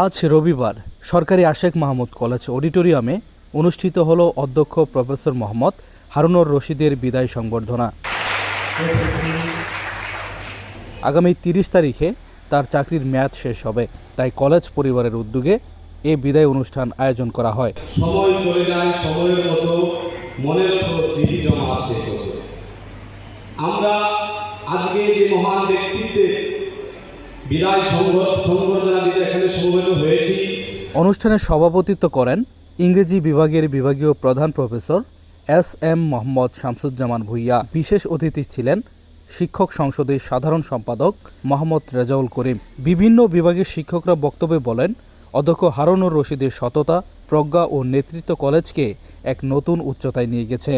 আজ রবিবার সরকারি আশেখ মাহমুদ কলেজ অডিটোরিয়ামে অনুষ্ঠিত হল অধ্যক্ষ প্রফেসর মোহাম্মদ হারুনুর রশিদের বিদায় সংবর্ধনা। আগামী তিরিশ তারিখে তার চাকরির মেয়াদ শেষ হবে, তাই কলেজ পরিবারের উদ্যোগে এ বিদায় অনুষ্ঠান আয়োজন করা হয়। সময় চলে যায়, সময়ের মতো মনের মতো স্মৃতি জমা আছে। আমরা আজকে যে মহান ব্যক্তিত্বের বিদায় সংবর্ধনা দিতে এখানে সমবেত হয়েছি। অনুষ্ঠানে সভাপতিত্ব করেন ইংরেজি বিভাগের বিভাগীয় প্রধান professor S M Mohammad Shamsuzzaman Bhuiya. বিশেষ অতিথি ছিলেন শিক্ষক সংসদের সাধারণ সম্পাদক মোহাম্মদ রেজাউল করিম। বিভিন্ন বিভাগের শিক্ষকরা বক্তব্যে বলেন অধ্যক্ষ হারুনুর রশিদের সততা প্রজ্ঞা ও নেতৃত্ব কলেজকে এক নতুন উচ্চতায় নিয়ে গেছে।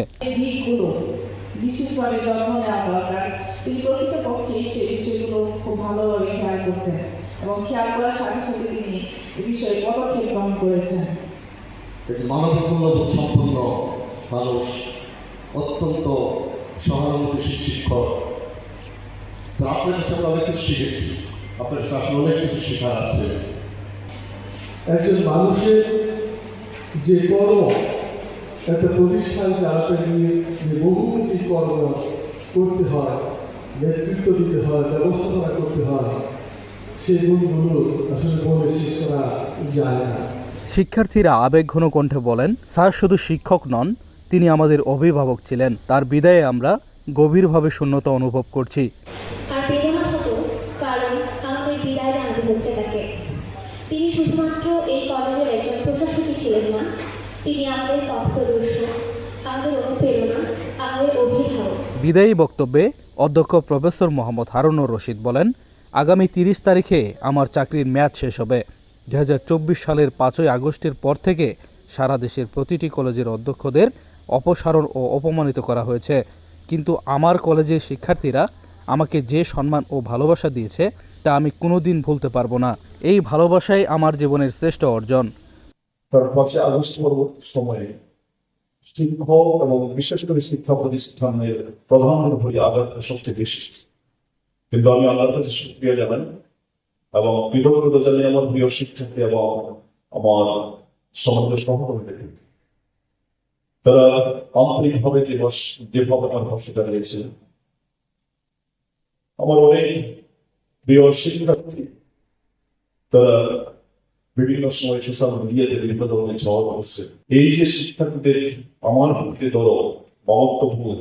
বিশেষভাবে যত্ন নেওয়া দরকার। তিনি প্রকৃতপক্ষে সেই বিষয়গুলো খুব ভালোভাবে করতেন এবং খেয়াল করার সাথে সাথে তিনি এ বিষয়ে পদক্ষেপ গ্রহণ করেছেন। একটি মানবিক মূল্যবোধ সম্পন্ন মানুষ অত্যন্ত সহানুভূতিশীল শিক্ষক। তো আপনার কাছে আমরা অনেক কিছু শিখেছি। আপনার কাছে আসলে অনেক কিছু শেখার আছে। একজন মানুষের যে কর্ম একটা প্রতিষ্ঠান চালাতে গিয়ে যে বহুমুখী কর্ম করতে হয় নেতৃত্ব দিতে হয় ব্যবস্থাপনা করতে হয় সেই গুণগুলো আসলে বলে শেষ করা যায় না শিক্ষার্থীরা আবেগঘন কণ্ঠে বলেন স্যার শুধু শিক্ষক নন তিনি আমাদের অভিভাবক ছিলেন। তার বিদায়ে আমরা গভীরভাবে শূন্যতা অনুভব করছি। তিনি শুধুমাত্র এই কলেজের একজন প্রশাসকই ছিলেন না তিনি আমাদের পথ প্রদর্শক আমাদের অনুপ্রেরণা আমাদের অভিভাবক। বিদায়ী বক্তব্যে অধ্যক্ষ প্রফেসর মোহাম্মদ হারুনুর রশিদ বলেন আগামী তিরিশ তারিখে আমার চাকরির মেয়াদ শেষ হবে। দুহাজার চব্বিশ সালের পাঁচই আগস্টের পর থেকে সারা দেশের প্রতিটি কলেজের অধ্যক্ষদের অপসারণ ও অপমানিত করা হয়েছে। কিন্তু আমার কলেজের শিক্ষার্থীরা আমাকে যে সম্মান ও ভালোবাসা দিয়েছে, তা আমি কোনোদিন ভুলতে পারব না। এই ভালোবাসাই আমার জীবনের শ্রেষ্ঠ অর্জন। পাঁচই আগস্ট সময়ে শিক্ষক এবং বিশেষ করে শিক্ষা প্রতিষ্ঠানের উপরই আঘাত সবচেয়ে বেশি। কিন্তু আমি আল্লাহর কাছে শুক্রিয়া জানাই এবং কৃতজ্ঞতা জানাই আমার প্রিয় শিক্ষার্থী এবং আমার সমাজের সহকর্মীদের তারা আন্তরিকভাবে যে বস যেভাবে আমার বসে দাঁড়িয়েছে, আমার অনেক প্রিয় শিক্ষার্থী, তারা বিভিন্ন সময় সোশ্যাল মিডিয়াতে বিভিন্ন ধরনের ঝড় হচ্ছে এই যে শিক্ষার্থীদের আমার প্রতি দর মমত্ববোধ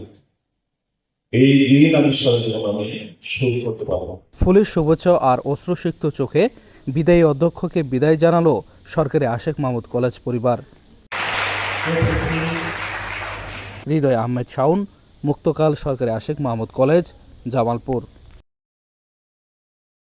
এই আমি আমি করতে ফুলের শুভেচ্ছা আর অশ্রুসিক্ত চোখে বিদায়ী অধ্যক্ষকে বিদায় জানালো সরকারি আশেখ মাহমুদ কলেজ পরিবার। হৃদয় আহমেদ শাউন মুক্তকাল সরকারি আশেখ মাহমুদ কলেজ, জামালপুর।